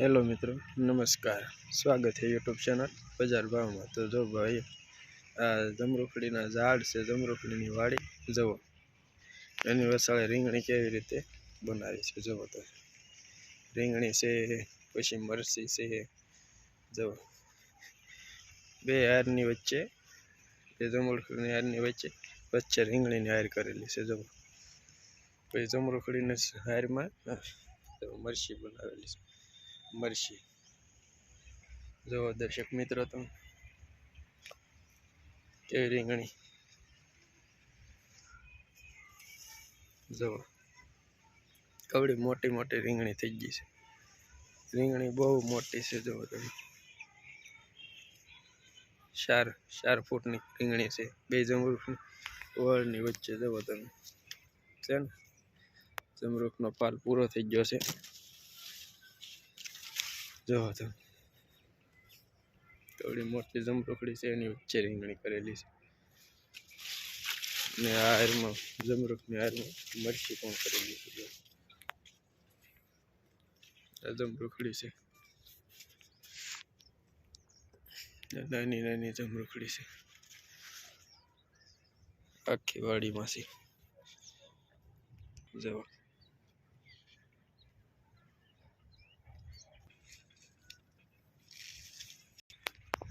Hello મિત્રો. નમસ્કાર. સ્વાગત છે યુટ્યુબ ચેનલ બજાર ભાવમાં. તો જો ભાઈ, આ જમરૂખડીના ઝાડ છે, જમરૂખડીની વાડી. જવો એની વસાળે રીંગણી કેવી રીતે બનાવી છે જવો તો. રીંગણી છે, પછી મરસી છે જવો બે હારની વચ્ચે, બે જમરૂખડીની હારની વચ્ચે વચ્ચે રીંગણીની હાર કરેલી છે જવો પછી જમરૂખડીની હારમાં મરસી બનાવેલી છે. મરસી જુઓ દર્શક મિત્રો તમે. કેવી રીંગણી. જુઓ. કવડી મોટી મોટી રીંગણી થઈ ગઈ છે. રીંગણી બહુ મોટી છે, જુઓ તમે. ચાર ચાર ફૂટની રીંગણી છે. બે જમરૂખની વળની વચ્ચે, જુઓ તમે. છે ને? જમરૂખનો પાલ પૂરો થઈ ગયો છે. જો તો. થોડી મોટી જમરોખડી છે, એની વચ્ચે રીંગણી કરેલી છે. ને આ હારમાં જમરૂખની હારમાં મરચી પણ કરેલી છે આ જમરૂખડી છે. નાની નાની જમરૂખડી છે. આખી વાડીમાંથી જવા.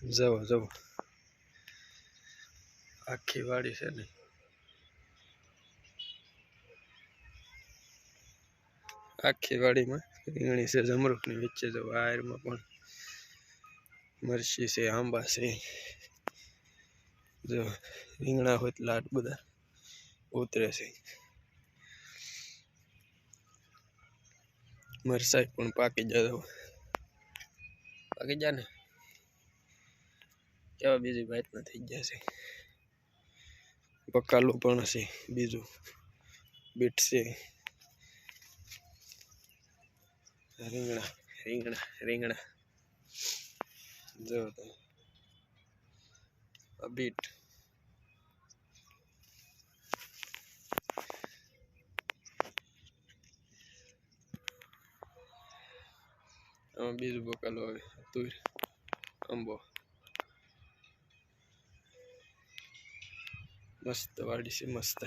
જવો જવો. આખી વાડી છે ને. આખી વાડીમાં રીંગણી છે જમરૂખની વચ્ચે જવો આયરમાં પણ મરચી છે, આંબા છે. જો, રીંગણા હોય લાટ બધા ઉતરે છે. મરસાઈ પણ પાકી જાય પાકી જાય ને? કેવા બીજી વાતના થઈ ગયા છે બકાલું પણ છે બીજું બીટ છે. રીંગણા રીંગણા રીંગણા. જો આ બીટ. બીજું બકાલું આવે, તુર આંબો મસ્ત વાડી છે મસ્ત